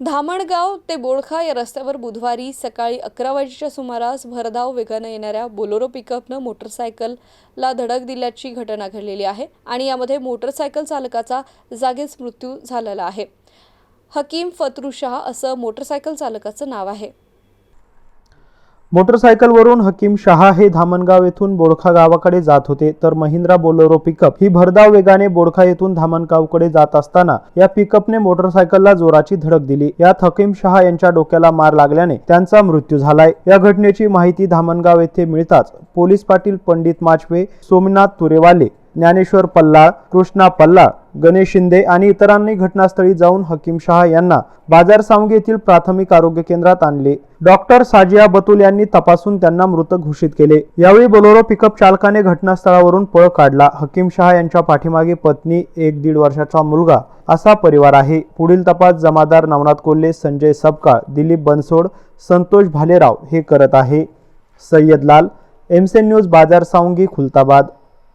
धामणगाव ते बोडखा या रस्त्यावर बुधवारी सकाळी अकरा वाजेच्या सुमारास भरधाव वेगानं येणाऱ्या बोलोरो पिकअपनं मोटरसायकलला धडक दिल्याची घटना घडलेली आहे आणि यामध्ये मोटरसायकल चालकाचा जागीच मृत्यू झालेला आहे. हकीम फतरू शाह असं मोटरसायकल चालकाचं नाव आहे. मोटरसायकलवरून हकीम शहा हे धामणगाव येथून बोडखा गावाकडे जात होते. तर महिंद्रा बोलेरो पिकअप ही भरधाव वेगाने बोडखा येथून धामणगावकडे जात असताना या पिकअपने मोटरसायकलला जोराची धडक दिली. यात हकीम शहा यांच्या डोक्याला मार लागल्याने त्यांचा मृत्यू झालाय. या घटनेची माहिती धामणगाव येथे मिळताच पोलीस पाटील पंडित माचवे सोमनाथ तुरेवाले ज्ञानेश्वर पल्लाळ कृष्णा पल्लाळ गणेश शिंदे आणि इतरांनी घटनास्थळी जाऊन हकीम शहा यांना बाजार सावंगी येथील प्राथमिक आरोग्य केंद्रात आणले. डॉक्टर साजिया बतुल यांनी तपासून त्यांना मृत घोषित केले. यावेळी बोलोरो पिकअप चालकाने घटनास्थळावरून पळ काढला. हकीम शहा यांच्या पाठीमागे पत्नी एक दीड वर्षाचा मुलगा असा परिवार आहे. पुढील तपास जमादार नवनाथ कोल्हे संजय सबकाळ दिलीप बनसोड संतोष भालेराव हे करत आहे. सय्यद लाल एमसेन न्यूज बाजार सावंगी खुलताबाद.